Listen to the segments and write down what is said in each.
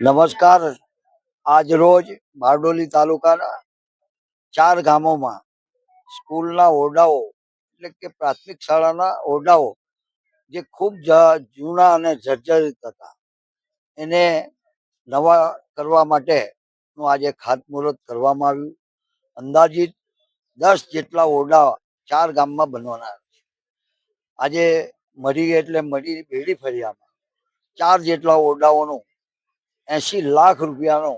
નમસ્કાર. આજ રોજ બારડોલી તાલુકાના ચાર ગામોમાં સ્કૂલના ઓરડાઓ એટલે કે પ્રાથમિક શાળાના ઓરડાઓ જે ખૂબ જૂના અને જર્જરિત હતા, એને નવા કરવા માટેનું આજે ખાતમુહૂર્ત કરવામાં આવ્યું. અંદાજિત દસ જેટલા ઓરડા ચાર ગામમાં બનવાના છે. આજે મઢી એટલે મરી ભેળી ફળિયામાં ચાર જેટલા ઓરડાઓનું એસી લાખ રૂપિયાનો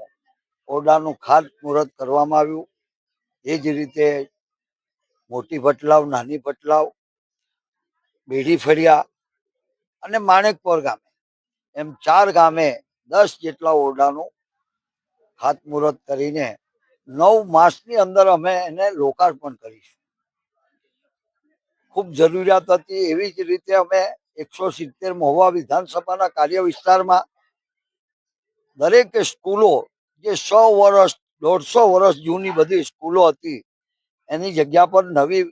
ઓરડાનું ખાતમુહૂર્ત કરવામાં આવ્યું. એ જ રીતે મોટી ભટલાવ, નાની ભટલાવ, બેડી ફળિયા અને માણેકપોર ગામે. એમ ચાર ગામે દસ જેટલા ઓરડાનું ખાતમુહૂર્ત કરીને નવ માસની અંદર અમે એને લોકાર્પણ કરીશું. ખૂબ જરૂરિયાત હતી. એવી જ રીતે અમે એકસો સિત્તેર મહુવા વિધાનસભાના કાર્ય વિસ્તારમાં દરેક સ્કૂલો જે સો વર્ષ, દોઢસો વર્ષ જૂની બધી સ્કૂલો હતી, એની જગ્યા પર નવી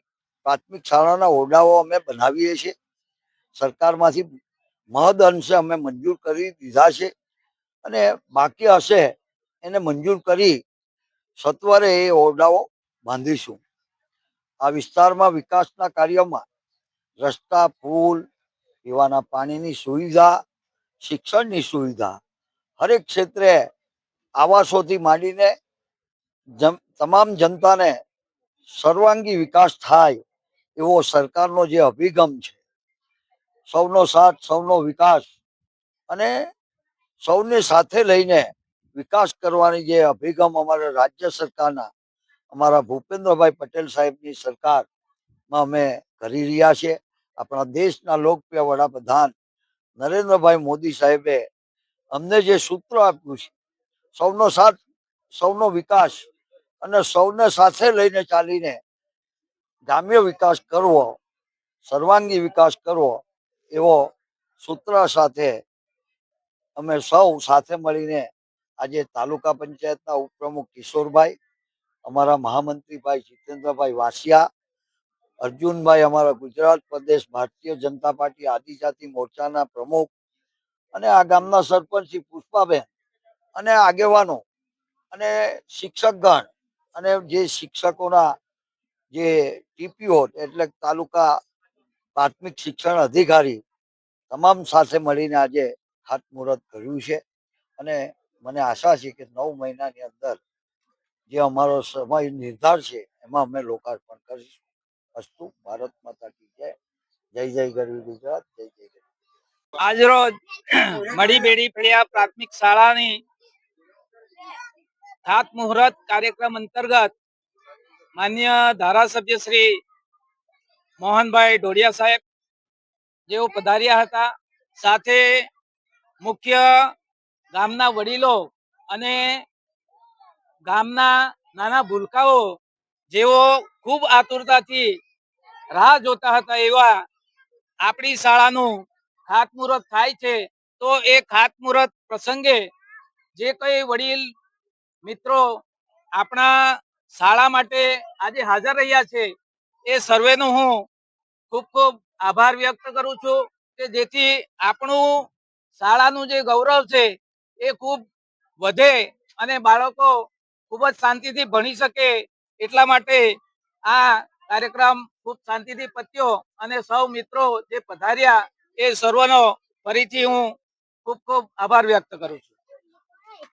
પ્રાથમિક શાળાના ઓરડાઓ અમે બનાવીએ છીએ. સરકારમાંથી મહદ અંશે અમે મંજૂર કરી દીધા છે અને બાકી હશે એને મંજૂર કરી સત્વરે એ ઓરડાઓ બાંધીશું. આ વિસ્તારમાં વિકાસના કાર્યમાં રસ્તા, પુલ, પીવાના પાણીની સુવિધા, શિક્ષણની સુવિધા હરેક ક્ષેત્રે આવાસોથી માંડીને તમામ જનતાને સર્વાંગી વિકાસ થાય એવો સરકારનો જે અભિગમ છે. સૌનો સાથ, સૌનો વિકાસ અને સૌને સાથે લઈને વિકાસ કરવાની જે અભિગમ અમારા રાજ્ય સરકારના, અમારા ભૂપેન્દ્રભાઈ પટેલ સાહેબની સરકારમાં અમે કરી રહ્યા છીએ. આપણા દેશના લોકપ્રિય વડાપ્રધાન નરેન્દ્રભાઈ મોદી સાહેબે અમને જે સૂત્ર આપ્યું છે, સૌનો સાથ, સૌનો વિકાસ અને સૌને સાથે લઈને ચાલીને ગ્રામ્ય વિકાસ કરવો, સર્વાંગી વિકાસ કરવો, એવો સૂત્ર સાથે અમે સૌ સાથે મળીને આજે તાલુકા પંચાયતના ઉપપ્રમુખ કિશોરભાઈ, અમારા મહામંત્રીભાઈ જીતેન્દ્રભાઈ વાસિયા, અર્જુનભાઈ અમારા ગુજરાત પ્રદેશ ભારતીય જનતા પાર્ટી આદિજાતિ મોરચાના પ્રમુખ અને આ ગામના સરપંચ શ્રી પુષ્પાબેન અને આગેવાનો અને શિક્ષકગણ અને જે શિક્ષકોના જે ટીપીઓ એટલે તાલુકા પ્રાથમિક શિક્ષણ અધિકારી તમામ સાથે મળીને આજે હાથમુહૂર્ત કર્યું છે. અને મને આશા છે કે નવ મહિનાની અંદર જે અમારો સમય નિર્ધાર છે એમાં અમે લોકાર્પણ કરીશું. અસ્તુ, ભારત માતા કી જય. જય જય ગરવી ગુજરાત, જય જય આજરોજ મળી બેડી ફળિયા પ્રાથમિક શાળાની ખાતમુહૂર્ત કાર્યક્રમ અંતર્ગત માન્ય ધારાસભ્ય શ્રી મોહનભાઈ ઢોડિયા સાહેબ જેઓ પધાર્યા હતા, સાથે મુખ્ય ગામના વડીલો અને ગામના નાના ભૂલકાઓ જેઓ ખૂબ આતુરતાથી રાહ જોતા હતા એવા આપણી શાળાનું ખાતમુહૂર્ત થાય છે, તો એ ખાતમુહૂર્ત પ્રસંગે જે કઈ વડીલ, મિત્રો આપણા શાળા માટે આજે હાજર રહ્યા છે, એ સર્વેનો હું ખૂબ ખૂબ આભાર વ્યક્ત કરું છું કે જેથી આપણું શાળાનું જે ગૌરવ છે, એ ખૂબ વધે અને બાળકો ખૂબ જ શાંતિથી ભણી શકે એટલા માટે આ કાર્યક્રમ ખૂબ શાંતિથી પત્યો અને સૌ મિત્રો જે પધાર્યા એ સર્વનો ફરીથી હું ખૂબ ખૂબ આભાર વ્યક્ત કરું છું.